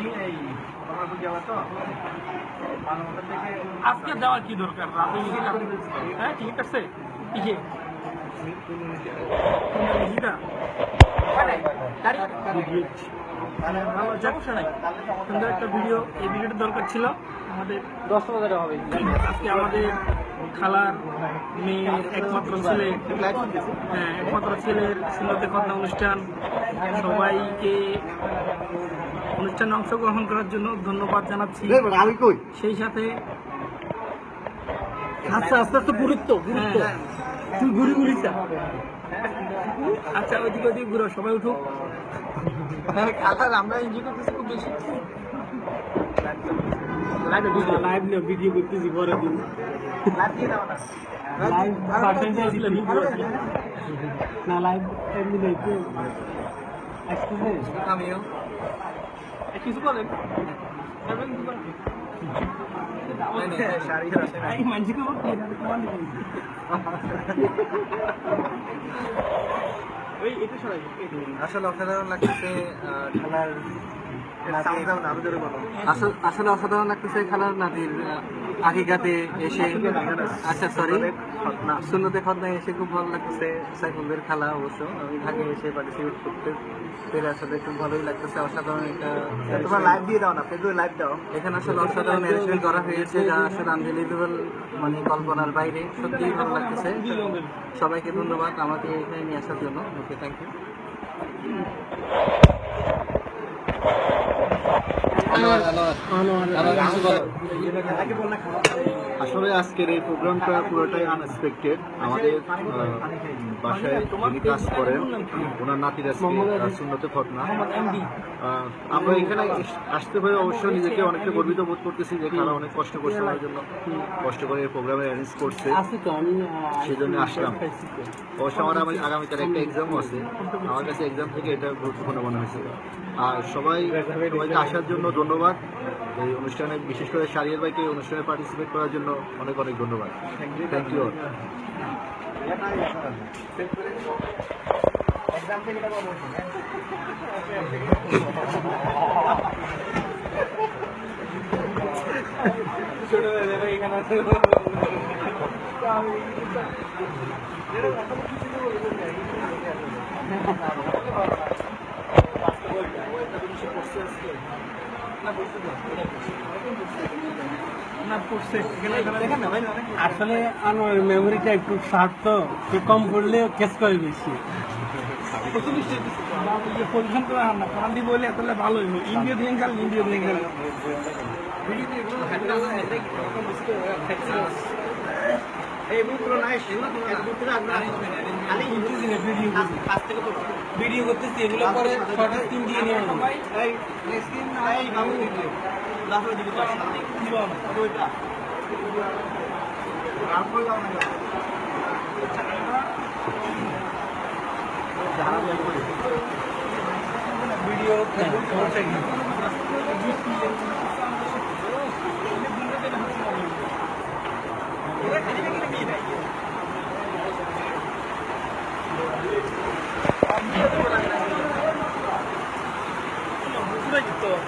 আমি এই যাওয়া তো? মানবতার থেকে আজকে যাওয়ার কি দরকার? রাতে হ্যাঁ টিকিট কাটছে সমস্যা নাই। সুন্দর একটা ভিডিও এই ভিডিওটা দরকার ছিল। আমাদের দশ হাজার হবে। আজকে আমাদের খালার মেয়ের একমাত্র ছেলে। হ্যাঁ একমাত্র ছেলের সুন্দরতে কথা অনুষ্ঠান। সবাইকে অনুষ্ঠানে অংশগ্রহণ করার জন্য ধন্যবাদ জানাচ্ছি। সেই সাথে আস্তে আস্তে আস্তে গুরুত্ব গুরুত্ব। তুই ঘুরি ঘুরি আচ্ছা ওইদিকে ওইদিকে ঘুরো সবাই উঠুক। আমরা এনজয় করতেছি খুব বেশি লাইভ নিয়ে ভিডিও করতেছি পরে দিন লাইভ না লাইভ এমনি আমিও। কিছু আসলে অসাধারণ লাগতেছে খেলার আসল- আসলে অসাধারণ লাগতেছে খেলার নাতির আকিকাতে এসে আচ্ছা সরি শূন্যতে খতনায় এসে খুব ভালো লাগতেছে। সাইফুলদের খেলা অবশ্য। আমি ঢাকায় এসে পার্টিসিপেট করতে পেরে আসলে খুব ভালোই লাগতেছে। অসাধারণ একটা তোমার লাইভ দিয়ে দাও না ফেসবুকে লাইভ দাও। এখানে আসলে অসাধারণ অ্যারেঞ্জমেন্ট করা হয়েছে যা আসলে আনবিলিভেবল মানে কল্পনার বাইরে। সত্যিই ভালো লাগতেছে। সবাইকে ধন্যবাদ আমাকে এখানে নিয়ে আসার জন্য। ওকে থ্যাংক ইউ আসলে আজকের এই প্রোগ্রামটা পুরোটাই আনএক্সপেক্টেড আমাদের বাসায় যিনি কাজ করেন, ওনার নাতির সুন্নতে ঘটনা আমরা এখানে আসতে পেরে অবশ্যই নিজেকে অনেকটা গর্বিত বোধ করতেছি যে তারা অনেক কষ্ট করছে আমার জন্য, কষ্ট করে এই প্রোগ্রামে অ্যারেঞ্জ করছে। সেই জন্য আসলাম। অবশ্য আমার আমি আগামীকাল একটা এক্সামও আছে। আমার কাছে এক্সাম থেকে এটা গুরুত্বপূর্ণ মনে হয়েছে। আর সবাই, সবাইকে আসার জন্য ধন্যবাদ। এই অনুষ্ঠানে বিশেষ করে সারিয়ার বাইকে অনুষ্ঠানে পার্টিসিপেট করার জন্য অনেক অনেক ধন্যবাদ। থ্যাংক ইউ না আসলে আমার মেমোরিটা একটু শার্প তো একটু কম পড়লে কেস করে বেশি। পজিশন করে বলে তাহলে ভালো হইব ইন্ডিয়া দিয়ে ভিডিও করতেছি এগুলো পরে শর্ট স্ক্রিন দিয়ে নিয়ে ভিডিও 多。